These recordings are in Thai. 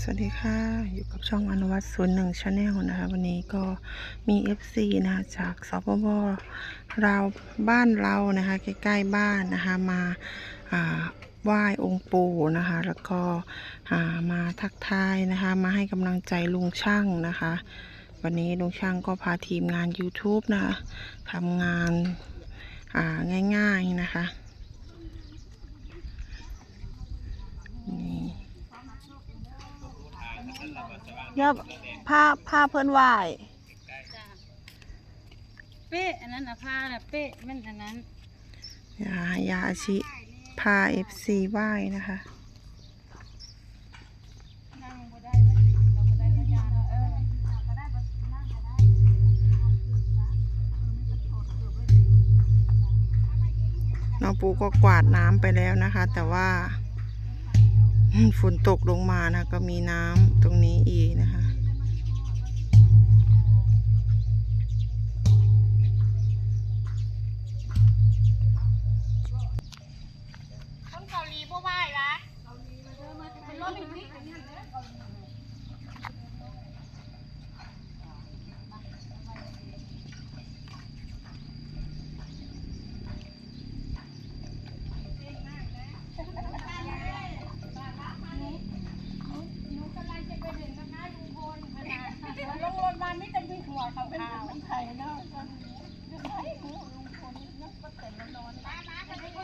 สวัสดีค่ะ อยู่กับช่องอนุวัตศูนย์หนึ่งชาแนลนะคะ วันนี้ก็มี FC นะคะจากสปปเราบ้านเรานะคะ ใกล้ๆบ้านนะคะ มาอ่าไหว้องค์ปู่นะคะ แล้วก็อ่ามาทักทายนะคะ มาให้กำลังใจลุงช่างนะคะ วันนี้ลุงช่างก็พาทีมงาน YouTube นะคะทำงานอ่าง่ายๆนะคะ ยับผ้าผ้าเพื่อนไหวจ้ะเป๊ะอันนั้นอะผ้าน่ะเป๊ะมันอันนั้นยายาอาชิผ้าเอฟซีไหวนะคะ นั่งบ่ได้มันสิเราบ่ได้สัญญาณเออก็ได้บ่นั่งก็ได้น้องปูก็กวาดน้ำไปแล้วนะคะ แต่ว่าอืม ฝนตกลงมานะ ก็มีน้ำตรงนี้อีกนะคะ คนเกาหลีบ่ไหว้ละมันรถอีกนิด ลงรถมา ไม่จะมีหัวขาวๆไทยเนาะไอ้หัวลุงคนนักประเต็นนอนมามาจะได้ลา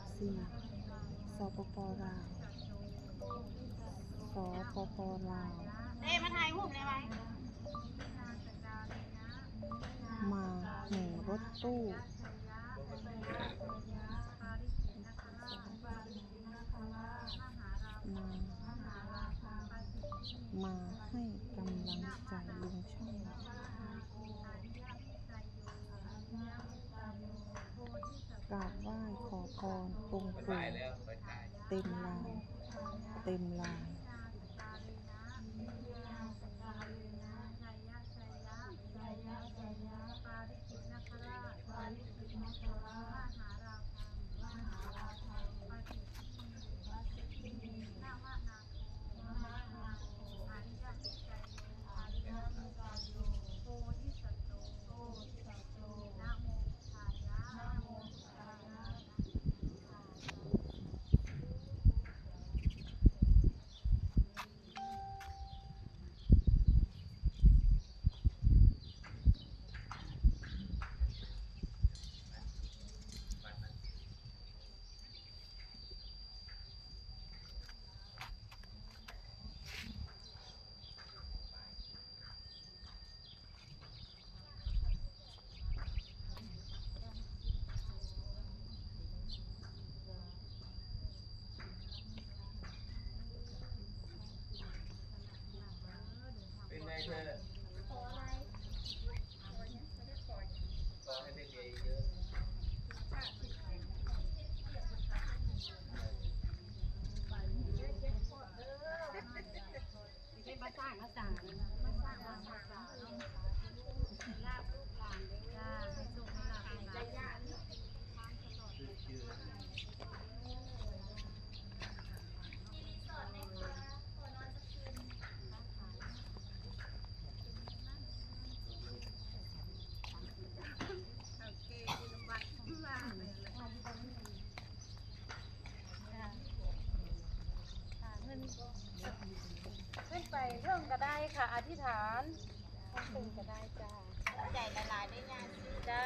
FC สปปลาวสปปลาวเอ๊มาถ่ายรูปได้ไหมมาหนึ่งรถตู้มามาให้กำลังใจลุงช่าง กราบไหว้ขอพรองค์ปู่เต็มลานเต็มลานเป็นไงเธอขออะไรขอให้ได้เรียนเยอะ ไม่มาสร้างมาสร้างมาสร้าง ค่ะ อธิษฐานเป็นจะได้จ้าใจละลายได้ยากจ้า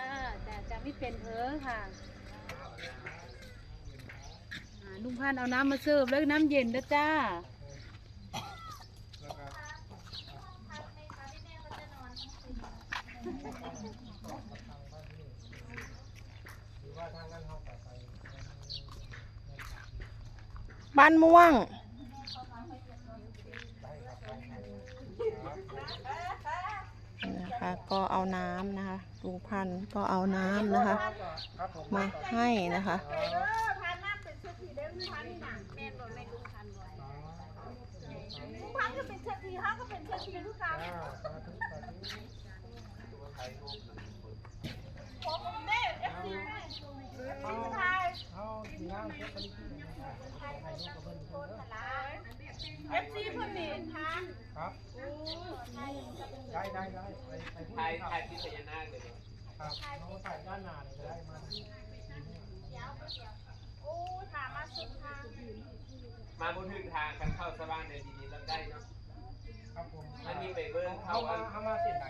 จ้าจะไม่เป็นเพ้อค่ะนุ่มพันเอาน้ำมาเสิร์ฟแล้วน้ำเย็นนะจ้าบ้านม่วง ก็เอาน้ำนะคะลุงพันธุ์ก็เอาน้ำนะคะครับผมมาให้นะคะเออพันน้ำเป็นเศรษฐีเด้อลุงพันนี่น่ะแม่นบ่แม่นลุงพันบ่ลุงพันก็เป็นเศรษฐีเฮาก็เป็นเศรษฐีทุกครั้งผมเด้อ FC แม่สุดท้าย เอาสีน้ำเก็บไปที่ไหนถ่ายรูปกับเพื่อนทุกคน FC เพิ่นนี่พัน ครับได้ได้ได้ไปไปพูด ถ่ายครับถ่ายที่พญานาคเลยเนี่ยครับน้องถ่ายด้านหน้าเลยได้มาโอ้ถามมาสุดทางมาบนถึงทางกันเข้าสว่างในทีนี้รับได้เนาะครับผมอันนี้ไปเบิ้งเข้าเข้ามาอันเข้ามาเสร็จไหน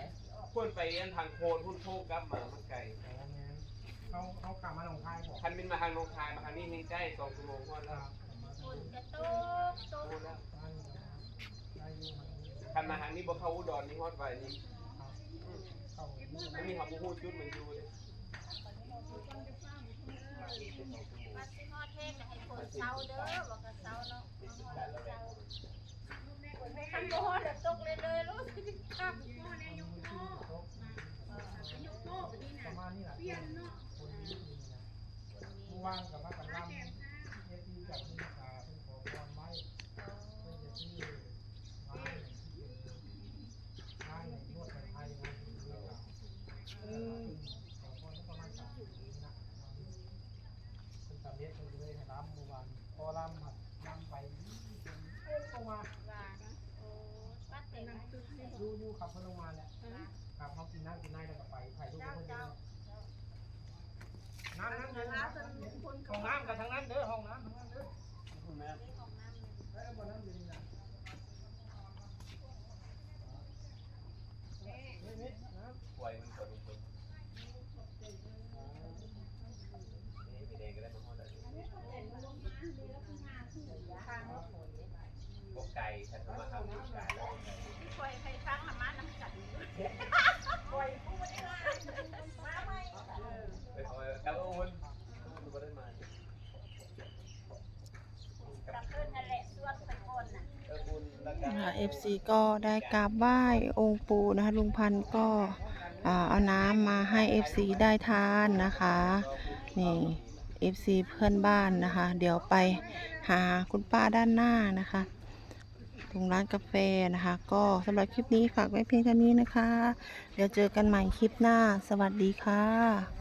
พ่นไปอันทางโคนพุ่นโคกลับมามันไกลเขาเขากลับมาหนองคายบอกคันบินมาทางหนองคายมาทางนี้ให้ใกล้สองชั่วโมงพอคแล้รัวบฝุ่นกระตุกตุกพูดแล้วได้อยู่มันคันมาทางนี้บ่เข้าอุดรนี่ฮอดไว้นี่เข้า ไม่มีความรู้จุดเหมือนอยู่เลยมาสิฮอดแห้งน่ะให้ฝนเซาเด้อบอกก็เซาเนาะคันบ่ฮอดแล้วตกเลยเลยรู้สึกคักประมาณนี้แหละคนนี้ผู้ว่างกับมากันลำเอฟซีจากนี่ค่ะเป็นขอพรไว้เพื่อจะชื่อไม้ไม้นวดไทยนะอืมขอพรประมาณสามสิบนะเป็นสามเมตรเลยให้ล้ำเมื่อวานพอล้ำหัดล้ำไปเอ๊ะเข้ามา ว่านะโอ้ปัดเต็ม ยูยูขับเพิ่นลงมาเนี่ยขับเขากินน้ำกินน้ำแล้วก็ไปถ่ายรูปกับเพื่อน น้ำน้ำเด้อห้องน้ำกับทางนั้นเด้อห้องน้ำทางนั้นเด้อห้องน้ำเอ้ยบ่น้ำอยู่นี่นะนี่นี่น้ำ ปล่อยมันก่อนทุกคนนี่ไปเองก็ได้มาฮอดแล้วพวกไก่ฉันก็มาทำไก่แล้ว คอยใครฟังละมาน้ำกันคอยพูดได้มาไหม ไปคอยแล้วโอนดูบ่ได้มา กับเพื่อนนั่นแหละส่วนไปก่อนน่ะ เออบุญแล้วกัน นะคะ FC ก็ได้กราบไหว้องค์ปู่นะคะลุงพันธ์ก็เอาน้ำมาให้ FC ได้ทานนะคะนี่ FC เพื่อนบ้านนะคะ เดี๋ยวไปหาคุณป้าด้านหน้านะคะตรงร้านกาแฟนะคะ ก็สำหรับคลิปนี้ฝากไว้เพียงเท่านี้นะคะ เดี๋ยวเจอกันใหม่คลิปหน้า สวัสดีค่ะ